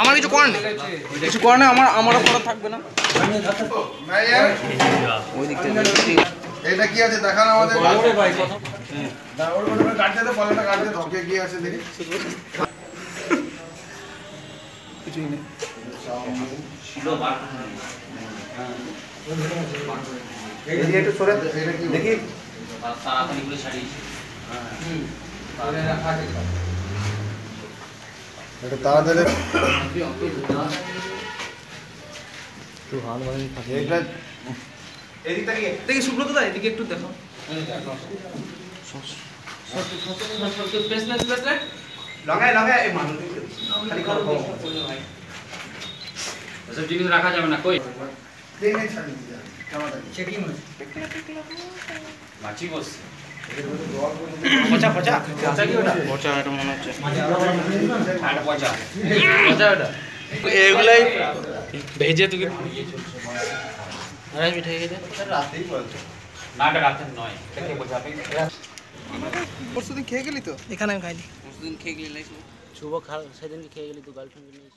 আমার কিছু করার নেই। কিছু করার নেই আমার আমারও করা থাকবে না। ওই দিক থেকে এটা কি আছে? দেখান আমাদের। না, ওর মধ্যে ওটা কাটতে দে পলাটা কাটতে দাও কে কি আছে দেখি একটু সরে এটা কি দেখি এটা তাড়াতাড়ি এটা এদিক থেকে দেখি সুব্রত দা এদিকে একটু দেখো। লঙ্গায় লঙ্গায় এই মানুষ খালি করো এসব জিনিস রাখা যাবে না কই? ট্রেনে ছাড়িয়ে দিয়ে যাবে। মাছি বসছে। পচা পচা। পচা এটা মনে হচ্ছে। এগুলাই ভেজে তুই আরে মিঠাই খেতে রাতেই বলছো না এটা রাতের নয়। এটা কে বোঝাবে? পরশু খেয়ে গেলি তো? এখানে আমি খাইনি। পরশু দিন খেয়ে গেলি শুভ খাল সেদিনকে খেয়ে গেলি তো গার্লফ্রেন্ড নিয়ে।